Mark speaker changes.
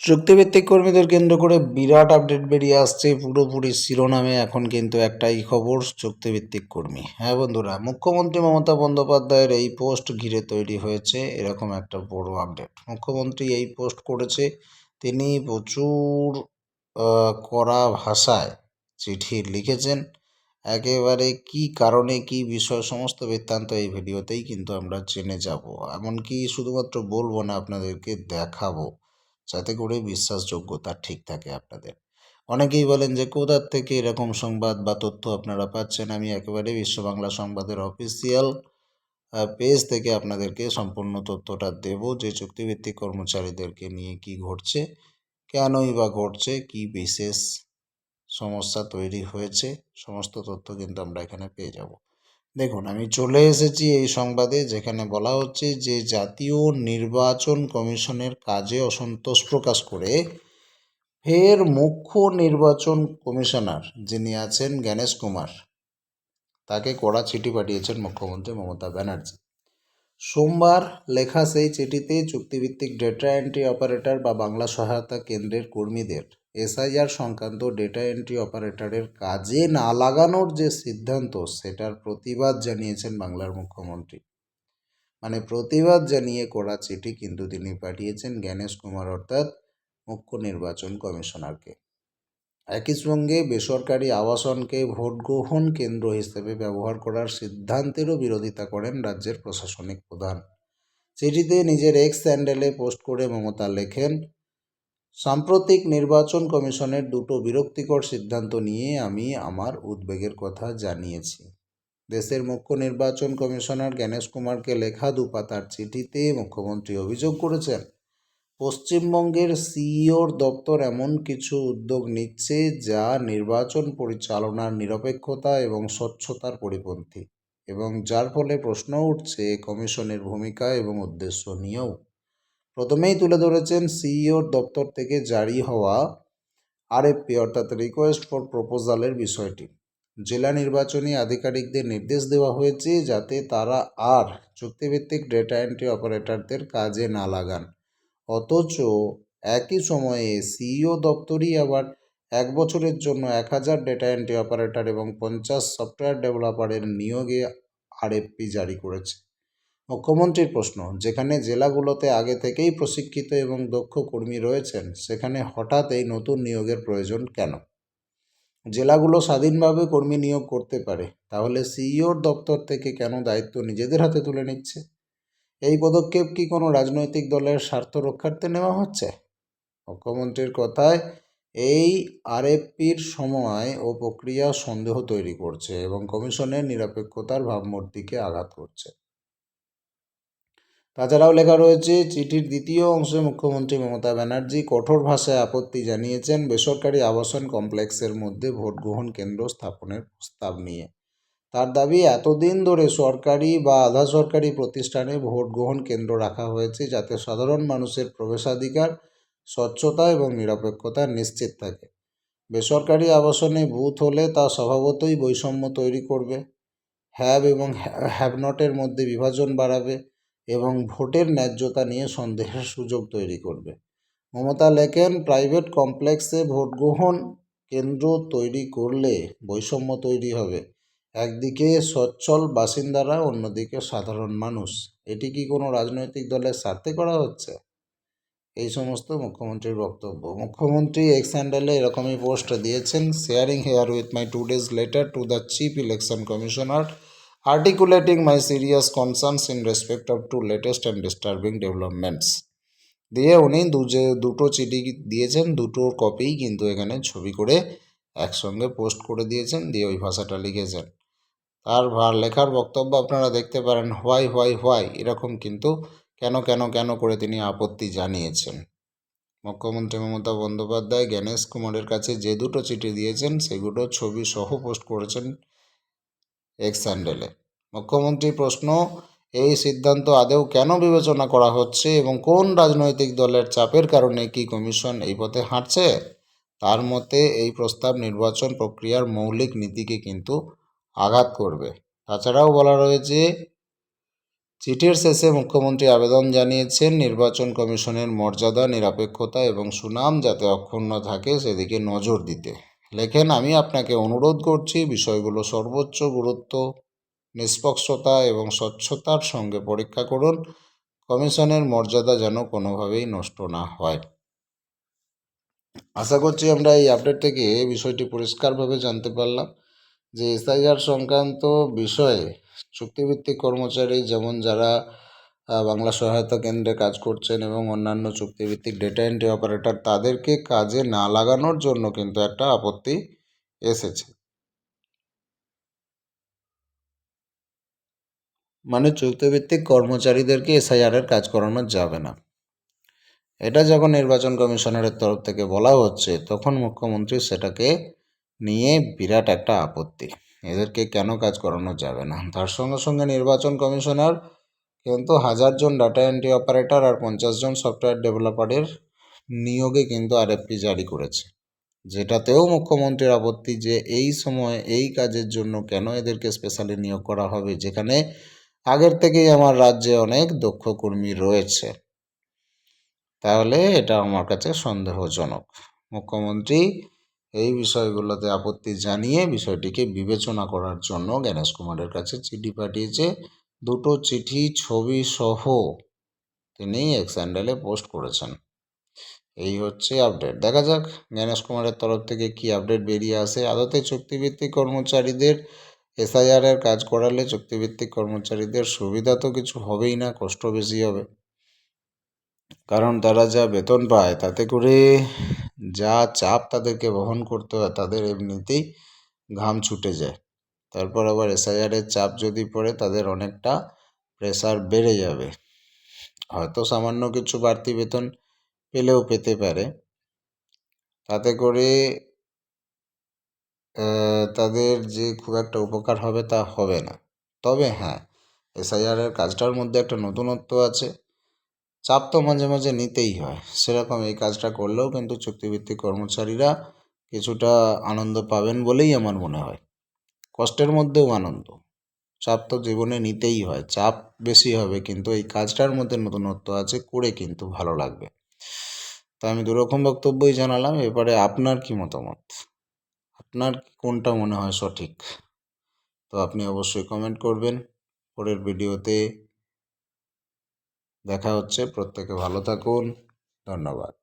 Speaker 1: চুক্তিভিত্তিক কর্মীদের কেন্দ্র করে বিরাট আপডেট বেরিয়ে আসছে পুরোপুরি শিরোনামে। এখন কিন্তু একটাই খবর, চুক্তিভিত্তিক কর্মী। হ্যাঁ বন্ধুরা, মুখ্যমন্ত্রী মমতা বন্দ্যোপাধ্যায়ের এই পোস্ট ঘিরে তৈরি হয়েছে এরকম একটা বড় আপডেট। মুখ্যমন্ত্রী এই পোস্ট করেছে, তিনি প্রচুর কড়া ভাষায় চিঠি লিখেছেন। একেবারে কি কারণে, কি বিষয়, সমস্ত বৃত্তান্ত এই ভিডিওতেই কিন্তু আমরা জেনে যাব। এমনকি শুধুমাত্র বলব না, আপনাদেরকে দেখাবো। যাতে করে বিশ্বাসযোগ্যতা ঠিক থাকে আপনাদের। অনেকেই বলেন যে কোথার থেকে এরকম সংবাদ বা তথ্য আপনারা পাচ্ছেন? আমি একেবারে বিশ্ব বাংলা সংবাদের অফিসিয়াল পেজ থেকে আপনাদেরকে সম্পূর্ণ তথ্যটা দেব যে, চুক্তিভিত্তিক কর্মচারীদেরকে নিয়ে কি ঘটছে, কেনই বা ঘটছে, কি বিশেষ সমস্যা তৈরি হয়েছে, সমস্ত তথ্য কিন্তু আমরা এখানে পেয়ে যাব। দেখুন, আমি চলে এসেছি এই সংবাদে যেখানে বলা হচ্ছে যে জাতীয় নির্বাচন কমিশনের কাজে অসন্তোষ প্রকাশ করে ফের মুখ্য নির্বাচন কমিশনার যিনি আছেন জ্ঞানেশ কুমার। তাকে কড়া চিঠি পাঠিয়েছেন মুখ্যমন্ত্রী মমতা ব্যানার্জি। সোমবার লেখা সেই চিঠিতে চুক্তিভিত্তিক ডেটা এন্ট্রি অপারেটর বা বাংলা সহায়তা কেন্দ্রের কর্মীদের এসআইআর সংক্রান্ত ডেটা এন্ট্রি অপারেটরের কাজে না লাগানোর যে সিদ্ধান্ত, সেটার প্রতিবাদ জানিয়েছেন বাংলার মুখ্যমন্ত্রী। মানে প্রতিবাদ জানিয়ে করা চিঠি কিন্তু তিনি পাঠিয়েছেন জ্ঞানেশ কুমার অর্থাৎ মুখ্য নির্বাচন কমিশনারকে। একই সঙ্গে বেসরকারি আবাসনকে ভোট গ্রহণ কেন্দ্র হিসেবে ব্যবহার করার সিদ্ধান্তেরও বিরোধিতা করেন রাজ্যের প্রশাসনিক প্রধান। চিঠিতে নিজের এক্স স্যান্ডেলে পোস্ট করে মমতা লেখেন সাম্প্রতিক নির্বাচন কমিশনের দুটো বিরক্তিকর সিদ্ধান্ত নিয়ে আমি আমার উদ্বেগের কথা জানিয়েছি। দেশের মুখ্য নির্বাচন কমিশনার জ্ঞানেশ কুমারকে লেখা দুপাতার চিঠিতে মুখ্যমন্ত্রী অভিযোগ করেছেন, পশ্চিমবঙ্গের সিইওর দপ্তর এমন কিছু উদ্যোগ নিচ্ছে যা নির্বাচন পরিচালনার নিরপেক্ষতা এবং স্বচ্ছতার পরিপন্থী এবং যার ফলে প্রশ্ন উঠছে কমিশনের ভূমিকা এবং উদ্দেশ্য নিয়েও। প্রথমেই তুলে ধরেছেন সিইওর দপ্তর থেকে জারি হওয়া আরএফপি, অর্থাৎ রিকোয়েস্ট ফর প্রপোজালের বিষয়টি। জেলা নির্বাচনী আধিকারিকদের নির্দেশ দেওয়া হয়েছে যাতে তারা আর চুক্তিভিত্তিক ডেটা এন্ট্রি অপারেটরদের কাজে না লাগান। অথচ একই সময়ে সিইও দপ্তরই আবার এক বছরের জন্য এক হাজার ডেটা এন্ট্রি অপারেটর এবং পঞ্চাশ সফটওয়্যার ডেভেলপারের নিয়োগে আরএফপি জারি করেছে। মুখ্যমন্ত্রীর প্রশ্ন, যেখানে জেলাগুলোতে আগে থেকেই প্রশিক্ষিত এবং দক্ষ কর্মী রয়েছেন, সেখানে হঠাৎ এই নতুন নিয়োগের প্রয়োজন কেন? জেলাগুলো স্বাধীনভাবে কর্মী নিয়োগ করতে পারে, তাহলে সিইওর দপ্তর থেকে কেন দায়িত্ব নিজেদের হাতে তুলে নিচ্ছে? এই পদক্ষেপ কি কোনো রাজনৈতিক দলের স্বার্থ রক্ষার্থে নেওয়া হচ্ছে? মুখ্যমন্ত্রীর কথায়, এই আরএফপির সময় ও প্রক্রিয়া সন্দেহ তৈরি করছে এবং কমিশনের নিরপেক্ষতার ভাবমূর্তিকে আঘাত করছে। তাছাড়াও লেখা রয়েছে, চিঠির দ্বিতীয় অংশে মুখ্যমন্ত্রী মমতা ব্যানার্জি কঠোর ভাষায় আপত্তি জানিয়েছেন বেসরকারি আবাসন কমপ্লেক্সের মধ্যে ভোট গ্রহণ কেন্দ্র স্থাপনের প্রস্তাব নিয়ে। তার দাবি, এতদিন ধরে সরকারি বা আধা সরকারি প্রতিষ্ঠানে ভোট গ্রহণ কেন্দ্র রাখা হয়েছে যাতে সাধারণ মানুষের প্রবেশাধিকার, স্বচ্ছতা এবং নিরপেক্ষতা নিশ্চিত থাকে। বেসরকারি আবাসনে বুথ হলে তা স্বভাবতই বৈষম্য তৈরি করবে হ্যাভ এবং হ্যাভ নটের মধ্যে বিভাজন বাড়াবে এবং ভোটের ন্যায্যতা নিয়ে সন্দেহের সুযোগ তৈরি করবে। মমতা লেখেন, প্রাইভেট কমপ্লেক্সে ভোট গ্রহণ কেন্দ্র তৈরি করলে বৈষম্য তৈরি হবে। একদিকে সচ্ছল বাসিন্দারা, অন্যদিকে সাধারণ মানুষ। এটি কি কোনো রাজনৈতিক দলের স্বার্থে করা হচ্ছে? এই সমস্ত মুখ্যমন্ত্রীর বক্তব্য। মুখ্যমন্ত্রী এক্স হ্যান্ডেলে এরকমই পোস্ট দিয়েছেন sharing herewith my today's letter to the chief election commissioner articulating my serious concerns in respect of two latest and disturbing developments. দিয়ে উনি দুজে, দুটো চিঠি দিয়েছেন দুটোর কপিই কিন্তু এখানে ছবি করে একসঙ্গে পোস্ট করে দিয়েছেন, দিয়ে ওই ভাষাটা লিখেছেন। তার লেখার বক্তব্য আপনারা দেখতে পারেন, হোয়াই হোয়াই হোয়াই এরকম কিন্তু কেন কেন কেন করে তিনি আপত্তি জানিয়েছেন। মুখ্যমন্ত্রী মমতা বন্দ্যোপাধ্যায়, জ্ঞানেশ কুমারের কাছে যে দুটো চিঠি দিয়েছেন, সেগুলো ছবি সহ পোস্ট করেছেন এক্স হ্যান্ডেলে মুখ্যমন্ত্রীর প্রশ্ন, এই সিদ্ধান্ত আদেও কেন বিবেচনা করা হচ্ছে এবং কোন রাজনৈতিক দলের চাপের কারণে কি কমিশন এই পথে হাঁটছে? তার মতে, এই প্রস্তাব নির্বাচন প্রক্রিয়ার মৌলিক নীতিকে কিন্তু আঘাত করবে। তাছাড়াও বলা রয়েছে, চিঠির শেষে মুখ্যমন্ত্রী আবেদন জানিয়েছেন, নির্বাচন কমিশনের মর্যাদা, নিরপেক্ষতা এবং সুনাম যাতে অক্ষুণ্ণ থাকে, সেদিকে নজর দিতে। লেখেন, আমি আপনাকে অনুরোধ করছি বিষয়গুলো সর্বোচ্চ গুরুত্ব, নিষ্পক্ষতা এবং স্বচ্ছতার সঙ্গে পরীক্ষা করুন। কমিশনের মর্যাদা যেন কোনোভাবেই নষ্ট না হয়। আশা করছি আমরা এই আপডেট থেকে বিষয়টি পরিষ্কারভাবে জানতে পারলাম যে এসআইআর সংক্রান্ত বিষয়ে চুক্তিভিত্তিক কর্মচারী যেমন যারা বাংলা সহায়তা কেন্দ্রে কাজ করছেন এবং অন্যান্য চুক্তিভিত্তিক ডেটা এন্ট্রি অপারেটর তাদেরকে কাজে না লাগানোর জন্য কিন্তু একটা আপত্তি এসেছে। মানে চুক্তিভিত্তিক কর্মচারীদেরকে এসআইআর এর কাজ করানো যাবে না। এটা যখন নির্বাচন কমিশনের তরফ থেকে বলা হচ্ছে, তখন মুখ্যমন্ত্রী সেটাকে নিয়ে বিরাট একটা আপত্তি। এদেরকে কেন কাজ করানো যাবে না? তার সঙ্গে সঙ্গে নির্বাচন কমিশনার কিন্তু হাজারজন ডাটা এন্ট্রি অপারেটর আর পঞ্চাশ জন সফটওয়্যার ডেভেলপারের নিয়োগে কিন্তু আরএফপি জারি করেছে। যেটাতেও মুখ্যমন্ত্রীর আপত্তি যে এই সময় এই কাজের জন্য কেন এদেরকে স্পেশালি নিয়োগ করা হবে, যেখানে আগের থেকেই আমার রাজ্যে অনেক দক্ষ কর্মী রয়েছে। তাহলে এটা আমার কাছে সন্দেহজনক। মুখ্যমন্ত্রী এই বিষয়গুলোতে আপত্তি জানিয়ে বিষয়টিকে বিবেচনা করার জন্য জ্ঞানেশ কুমারের কাছে চিঠি পাঠিয়েছে। দুটো চিঠি, ছবি সহ তিনি এক্স হ্যান্ডেলে পোস্ট করেছেন। এই হচ্ছে আপডেট। দেখা যাক, জ্ঞানেশ কুমারের তরফ থেকে কি আপডেট বেরিয়ে আসে। আদতে চুক্তিভিত্তিক কর্মচারীদের এসআইআর এর কাজ করালে চুক্তিভিত্তিক কর্মচারীদের সুবিধা তো কিছু হবেই না, কষ্ট বেশি হবে। কারণ তারা যা বেতন পায়, তাতে করে যা চাপ তাদেরকে বহন করতে হয়, তাদের এমনিতেই ঘাম ছুটে যায়। তারপর আবার এসআইআরের চাপ যদি পড়ে তাদের অনেকটা প্রেসার বেড়ে যাবে। হয়তো সামান্য কিছু বাড়তি বেতন পেলেও পেতে পারে। তাতে করে তাদের যে খুব একটা উপকার হবে তা হবে না। তবে হ্যাঁ এসআইআরের কাজটার মধ্যে একটা নতুনত্ব আছে। চাপ তো মাঝে মাঝে নিতেই হয়। সেরকম এই কাজটা করলেও কিন্তু চুক্তিভিত্তিক কর্মচারীরা কিছুটা আনন্দ পাবেন বলেই আমার মনে হয়। কষ্টের মধ্যেও আনন্দ। চাপ তো জীবনে নিতেই হয়, চাপ বেশি হবে কিন্তু এই কাজটার মধ্যে নতুনত্ব আছে, করে কিন্তু ভালো লাগবে। তা আমি দুরকম বক্তব্যই জানালাম, এবারে আপনার কি মতামত? আপনার কোনটা মনে হয় সঠিক? তো আপনি অবশ্যই কমেন্ট করবেন। পরের ভিডিওতে দেখা হচ্ছে, প্রত্যেকে ভালো থাকুন, ধন্যবাদ।